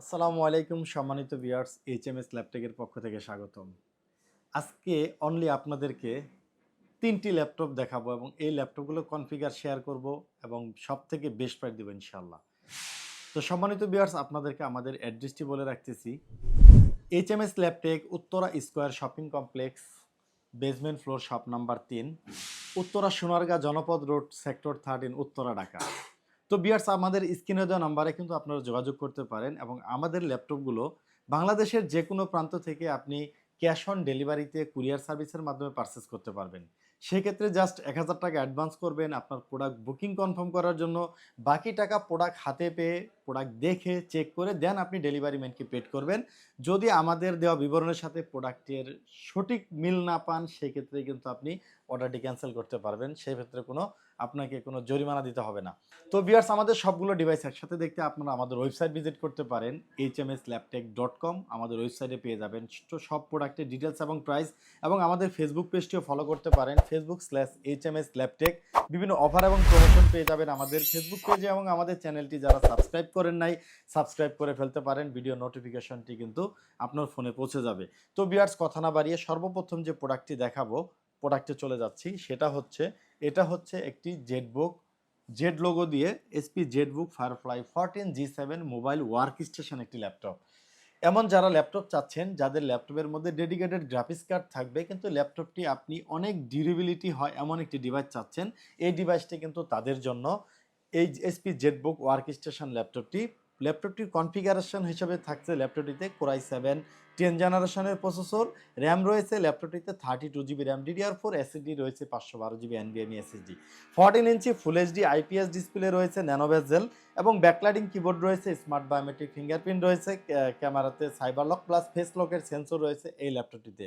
আসসালামু আলাইকুম, সম্মানিত ভিউয়ার্স এইচ এম এস ল্যাপটপের পক্ষ থেকে স্বাগতম। আজকে অনলি আপনাদেরকে তিনটি ল্যাপটপ দেখাবো এবং এই ল্যাপটপগুলো কনফিগার শেয়ার করব এবং সব থেকে বেস্ট প্রাইস দেবো ইনশাল্লাহ তো সম্মানিত ভিউয়ার্স, আপনাদেরকে আমাদের অ্যাড্রেসটি বলে রাখতেছি। H M S Laptech Uttara square shopping complex basement floor shop number তিন, Uttara Sonargaon Janapath road sector thirteen Uttara, Dhaka. তো বিয়ার্স আমাদের স্ক্রিনে দেওয়া নাম্বারে কিন্তু আপনারা যোগাযোগ করতে পারেন এবং আমাদের ল্যাপটপগুলো বাংলাদেশের যে কোনো প্রান্ত থেকে আপনি ক্যাশ অন ডেলিভারিতে কুরিয়ার সার্ভিসের মাধ্যমে পারচেস করতে পারবেন। সেক্ষেত্রে জাস্ট এক হাজার টাকা অ্যাডভান্স করবেন আপনার প্রোডাক্ট বুকিং কনফার্ম করার জন্য। বাকি টাকা প্রোডাক্ট হাতে পেয়ে প্রোডাক্ট দেখে চেক করে দেন আপনি ডেলিভারি ম্যানকে পেড করবেন। যদি আমাদের দেওয়া বিবরণের সাথে প্রোডাক্টের সঠিক মিল না পান, সেক্ষেত্রে কিন্তু আপনি অর্ডারটি ক্যান্সেল করতে পারবেন। সেক্ষেত্রে কোনো আপনাকে কোনো জরিমানা দিতে হবে না। তো বিয়ার্স আমাদের সবগুলো ডিভাইস একসাথে দেখতে আপনারা আমাদের ওয়েবসাইট ভিজিট করতে পারেন H M S Laptech dot com আমাদের ওয়েবসাইটে পেয়ে যাবেন। তো সব প্রোডাক্টের ডিটেলস এবং প্রাইস এবং আমাদের ফেসবুক পেজটিও ফলো করতে পারেন Facebook slash H M S Laptech বিভিন্ন অফার এবং প্রমোশন পেয়ে যাবেন আমাদের ফেসবুক পেজে এবং আমাদের চ্যানেলটি যারা সাবস্ক্রাইব করেন নাই সাবস্ক্রাইব করে ফেলতে পারেন ভিডিও নোটিফিকেশনটি কিন্তু আপনার ফোনে পৌঁছে যাবে। তো বিয়ার্স কথা না বাড়িয়ে সর্বপ্রথম যে প্রোডাক্টটি দেখাবো প্রোডাক্টে চলে যাচ্ছি, সেটা হচ্ছে এটা হচ্ছে একটি জেটবুক জেড লোগো দিয়ে SP ZBook Firefly fourteen G seven mobile workstation একটি ল্যাপটপ এমন যারা ল্যাপটপ চাচ্ছেন, যাদের ল্যাপটপের মধ্যে ডেডিকেটেড গ্রাফিক্স কার্ড থাকবে, কিন্তু ল্যাপটপটি আপনি অনেক ডিউরেবিলিটি হয় এমন একটি ডিভাইস চাচ্ছেন, এই ডিভাইসটি কিন্তু তাদের জন্য। এই এসপি জেটবুক ওয়ার্ক স্টেশন ল্যাপটপটি ল্যাপটপটির কনফিগারেশন হিসেবে থাকছে ল্যাপটপটিতে কোরাই সেভেন টেন জেনারেশনের প্রসেসর র্যাম রয়েছে ল্যাপটপটিতে thirty two GB RAM DDR four SSD রয়েছে, পাঁচশো বারো GB এনবিএমই SSD fourteen inch full HD IPS display রয়েছে ন্যানোভেজেল এবং ব্যাকলাইডিং কিবোর্ড রয়েছে স্মার্ট বায়োমেট্রিক ফিঙ্গারপ্রিন্ট রয়েছে ক্যামেরাতে সাইবার লক প্লাস ফেস লকের সেন্সর রয়েছে এই ল্যাপটপটিতে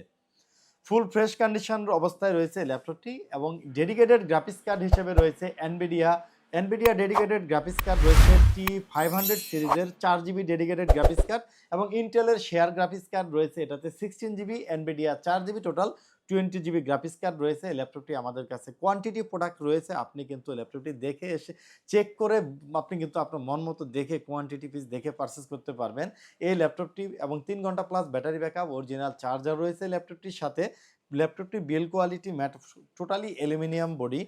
ফুল ফ্রেশ কন্ডিশন অবস্থায় রয়েছে ল্যাপটপটি এবং ডেডিকেটেড গ্রাফিক্স কার্ড হিসেবে রয়েছে NVIDIA NVIDIA dedicated graphics card রয়েছে টি ফাইভ হান্ড্রেড সিরিজের চার জিবি ডেডিকেটেড গ্রাফিক্স কার্ড এবং ইন্টেলের শেয়ার গ্রাফিক্স কার্ড রয়েছে এটাতে সিক্সটিন জিবি এনবিডিয়া চার GB total twenty GB graphics card রয়েছে। ল্যাপটপটি আমাদের কাছে কোয়ান্টিটি প্রোডাক্ট রয়েছে। আপনি কিন্তু ল্যাপটপটি দেখে এসে চেক করে আপনি কিন্তু আপনার মন মতো দেখে কোয়ান্টিটি পিস দেখে পারচেস করতে পারবেন। এই ল্যাপটপটি এবং তিন ঘণ্টা plus battery backup original charger রয়েছে ল্যাপটপটির সাথে। ল্যাপটপটি build quality matte totally aluminium body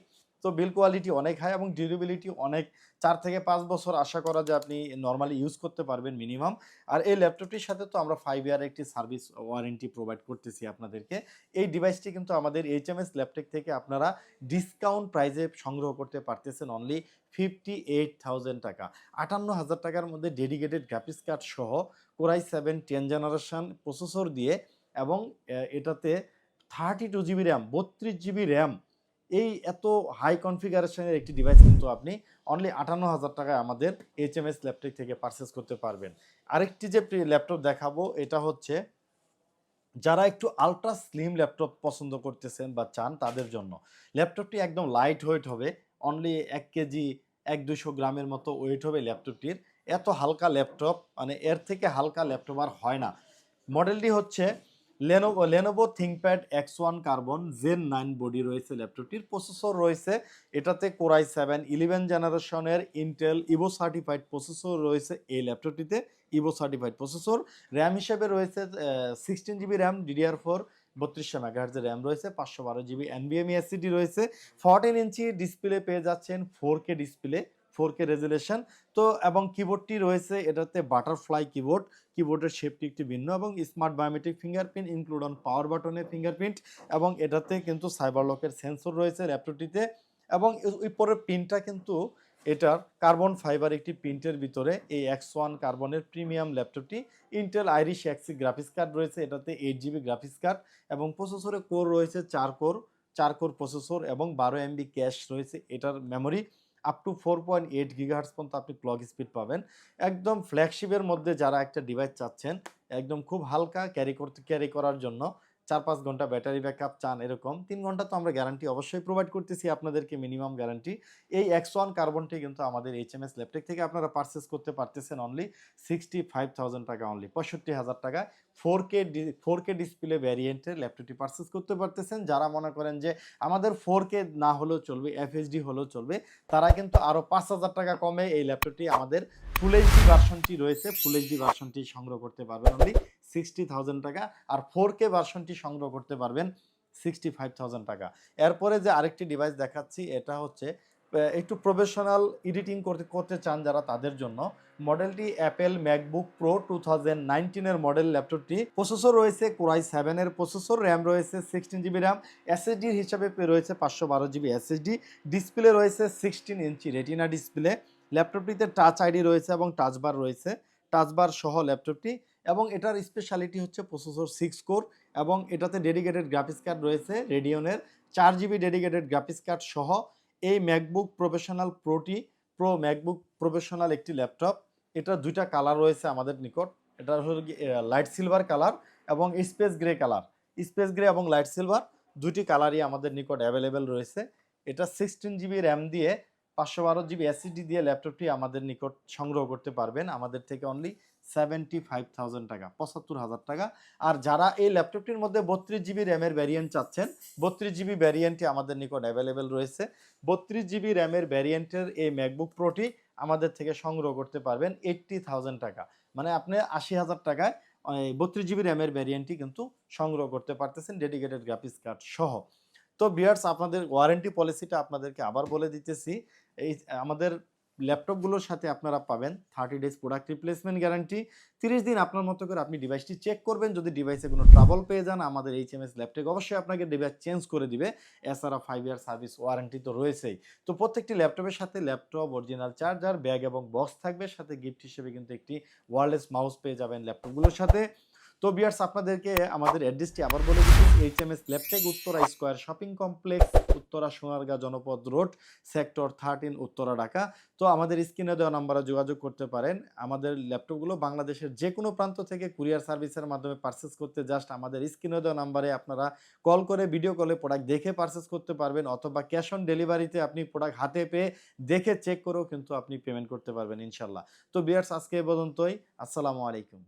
তো বিল কোয়ালিটি অনেক হাই এবং ডিউরেবিলিটি অনেক। চার থেকে পাঁচ বছর আশা করা যে আপনি নর্মালি ইউজ করতে পারবেন মিনিমাম আর এই ল্যাপটপটির সাথে তো আমরা ফাইভ ইয়ার একটি সার্ভিস ওয়ারেন্টি প্রোভাইড করতেছি আপনাদেরকে। এই ডিভাইসটি কিন্তু আমাদের এইচ এম এস ল্যাপটপ থেকে আপনারা ডিসকাউন্ট প্রাইজে সংগ্রহ করতে পারতেছেন অনলি ফিফটি এইট থাউজেন্ড টাকা। আটান্ন হাজার টাকার মধ্যে ডেডিকেটেড গ্রাফিক্স কার্ড সহ Core i seven ten generation processor দিয়ে এবং এটাতে থার্টি টু জিবি র্যাম বত্রিশ জিবি র্যাম এই এত হাই কনফিগারেশনের একটি ডিভাইস কিন্তু আপনি অনলি আটান্ন হাজার টাকায় আমাদের এইচ এম এস ল্যাপটপ থেকে পারচেস করতে পারবেন। আরেকটি যে ল্যাপটপ দেখাবো, এটা হচ্ছে যারা একটু আলট্রা স্লিম ল্যাপটপ পছন্দ করতেছেন বা চান তাদের জন্য। ল্যাপটপটি একদম লাইট ওয়েট হবে অনলি এক কেজি এক দুশো গ্রামের মতো ওয়েট হবে ল্যাপটপটির এত হালকা ল্যাপটপ মানে এর থেকে হালকা ল্যাপটপ আর হয় না। মডেলটি হচ্ছে Lenovo Lenovo ThinkPad X one Carbon Gen nine body রয়েছে ল্যাপটপটির প্রসেসর রয়েছে এটাতে কোরাই সেভেন ইলেভেন জেনারেশনের ইন্টেল ইভো সার্টিফাইড প্রসেসর রয়েছে এই ল্যাপটপটিতে ইভো সার্টিফাইড প্রসেসর র্যাম হিসেবে রয়েছে sixteen GB RAM DDR four বত্রিশশো মেগাহার্জের র্যাম রয়েছে, পাঁচশো বারো জিবি এনবিএমই এসিডি রয়েছে ফোরটিন ইঞ্চি ডিসপ্লে পেয়ে যাচ্ছেন four K display four K resolution. তো এবং কিবোর্ডটি রয়েছে এটাতে বাটারফ্লাই কিবোর্ড কিবোর্ডের শেপটি একটি ভিন্ন এবং smart biometric fingerprint include on power বাটনের ফিঙ্গারপ্রিন্ট এবং এটাতে কিন্তু সাইবার লকের সেন্সর রয়েছে ল্যাপটপটিতে এবং ওই পরের কিন্তু এটার কার্বন ফাইবার একটি প্রিন্টের ভিতরে, এই এক্স ওয়ান কার্বনের প্রিমিয়াম ল্যাপটপটি Intel Iris Xe graphics card রয়েছে এটাতে এইট জিবি গ্রাফিক্স কার্ড এবং প্রসেসরে কোর রয়েছে চার কোর চার কোর প্রসেসর এবং বারো এমবি ক্যাশ রয়েছে এটার memory up to four point eight gigahertz পর্যন্ত আপনি ক্লক স্পিড পাবেন। একদম ফ্ল্যাগশিপের মধ্যে যারা একটা ডিভাইস চাচ্ছেন, একদম খুব হালকা ক্যারি করতে ক্যারি করার জন্য চার পাঁচ ঘণ্টা ব্যাটারি ব্যাকআপ চান এরকম, তিন ঘণ্টা তো আমরা গ্যারান্টি অবশ্যই প্রোভাইড করতেছি আপনাদেরকে মিনিমাম গ্যারান্টি এই এক্স ওয়ান কার্বনটি কিন্তু আমাদের এইচ এম এস ল্যাপটেক থেকে আপনারা পারচেস করতে পারতেছেন অনলি সিক্সটি ফাইভ থাউজেন্ড টাকা অনলি পঁয়ষট্টি হাজার টাকা। Four K D four K display ভ্যারিয়েন্টের ল্যাপটপটি পারচেস করতে পারতেছেন। যারা মনে করেন যে আমাদের ফোর কে না হলেও চলবে এফএসডি হলেও চলবে, তারা কিন্তু আরও পাঁচ হাজার টাকা কমে এই ল্যাপটপটি আমাদের ফুল এইচডি ভার্সনটি রয়েছে। ফুল এইচডি ভার্সনটি সংগ্রহ করতে পারবেন অনলি সিক্সটি থাউজেন্ড টাকা আর ফোর কে ভার্সনটি সংগ্রহ করতে পারবেন সিক্সটি ফাইভ থাউজেন্ড টাকা। এরপরে যে আরেকটি ডিভাইস দেখাচ্ছি, এটা হচ্ছে একটু প্রফেশনাল এডিটিং করতে করতে চান যারা তাদের জন্য মডেলটি Apple MacBook Pro two thousand নাইনটিনের model ল্যাপটপটি প্রসেসর রয়েছে কোরাই সেভেনের প্রসেসর র্যাম রয়েছে সিক্সটিন জিবি র্যাম এসএসডির হিসাবে রয়েছে পাঁচশো বারো জিবি এসএসডি ডিসপ্লে রয়েছে সিক্সটিন ইঞ্চি রেটিনা ডিসপ্লে ল্যাপটপটিতে টাচ আইডি রয়েছে এবং টাচ বার রয়েছে। টাচ বার সহ ল্যাপটপটি এবং এটার স্পেশালিটি হচ্ছে প্রসেসর সিক্স কোর এবং এটাতে ডেডিকেটেড গ্রাফিক্স কার্ড রয়েছে রেডিয়নের চার জিবি ডেডিকেটেড গ্রাফিক্স কার্ড সহ এই ম্যাকবুক প্রফেশনাল প্রোটি প্রো ম্যাকবুক প্রফেশনাল একটি ল্যাপটপ এটার দুইটা কালার রয়েছে আমাদের নিকট। এটা হল লাইট সিলভার কালার এবং space grey colour space grey এবং লাইট সিলভার দুটি কালারই আমাদের নিকট অ্যাভেলেবেল রয়েছে। এটা সিক্সটিন জিবি র্যাম দিয়ে পাঁচশো বারো জিবি এসিডি দিয়ে ল্যাপটপটি আমাদের নিকট সংগ্রহ করতে পারবেন। আমাদের থেকে অনলি সেভেন্টি ফাইভ থাউজেন্ড টাকা, পঁচাত্তর হাজার টাকা। আর যারা এই ল্যাপটপটির মধ্যে বত্রিশ জিবি র্যামের ভ্যারিয়েন্ট চাচ্ছেন, বত্রিশ জিবি ভ্যারিয়েন্টটি আমাদের নিকট অ্যাভেলেবেল রয়েছে। বত্রিশ জিবি র্যামের ভ্যারিয়েন্টের এই ম্যাকবুক প্রোটি আমাদের থেকে সংগ্রহ করতে পারবেন এইট্টি থাউজেন্ড টাকা। মানে আপনি আশি হাজার টাকায় বত্রিশ জিবি র্যামের ভ্যারিয়েন্টটি কিন্তু সংগ্রহ করতে পারতেছেন ডেডিকেটেড গ্রাফিক্স কার্ড সহ। তো বিয়ার্স আপনাদের ওয়ারেন্টি পলিসিটা আপনাদেরকে আবার বলে দিতেছি এই আমাদের ল্যাপটপগুলোর সাথে আপনারা পাবেন thirty days product replacement guarantee তিরিশ দিন আপনার মতো করে আপনি ডিভাইসটি চেক করবেন। যদি ডিভাইসে কোনো ট্রাবল পেয়ে যান, আমাদের এইচ এম এস ল্যাপটপ অবশ্যই আপনাকে ডিভাইস চেঞ্জ করে দিবে। এছাড়া ফাইভ ইয়ার সার্ভিস ওয়ারেন্টি তো রয়েছেই। তো প্রত্যেকটি ল্যাপটপের সাথে ল্যাপটপ অরিজিনাল চার্জার ব্যাগ এবং বক্স থাকবে। সাথে গিফট হিসেবে কিন্তু একটি ওয়ারলেস মাউস পেয়ে যাবেন ল্যাপটপগুলোর সাথে। তো বিয়ার্স, আপনাদেরকে আমাদের অ্যাড্রেসটি আবার বলে দিচ্ছি H M S Laptech Uttara square shopping complex, Uttara Sonargaon Janapath road, sector thirteen Uttara Dhaka. তো আমাদের স্ক্রিনে দেওয়া নাম্বারে যোগাযোগ করতে পারেন। আমাদের ল্যাপটপগুলো বাংলাদেশের যে কোনো প্রান্ত থেকে কুরিয়ার সার্ভিসের মাধ্যমে পারচেস করতে জাস্ট আমাদের স্ক্রিনে দেওয়া নাম্বারে আপনারা কল করে ভিডিও কলে প্রোডাক্ট দেখে পারচেস করতে পারবেন, অথবা ক্যাশ অন ডেলিভারিতে আপনি প্রোডাক্ট হাতে পেয়ে দেখে চেক করেও কিন্তু আপনি পেমেন্ট করতে পারবেন, ইনশাল্লাহ। তো বিয়ার্স, আজকে এ পর্যন্তই। আসসালামু আলাইকুম।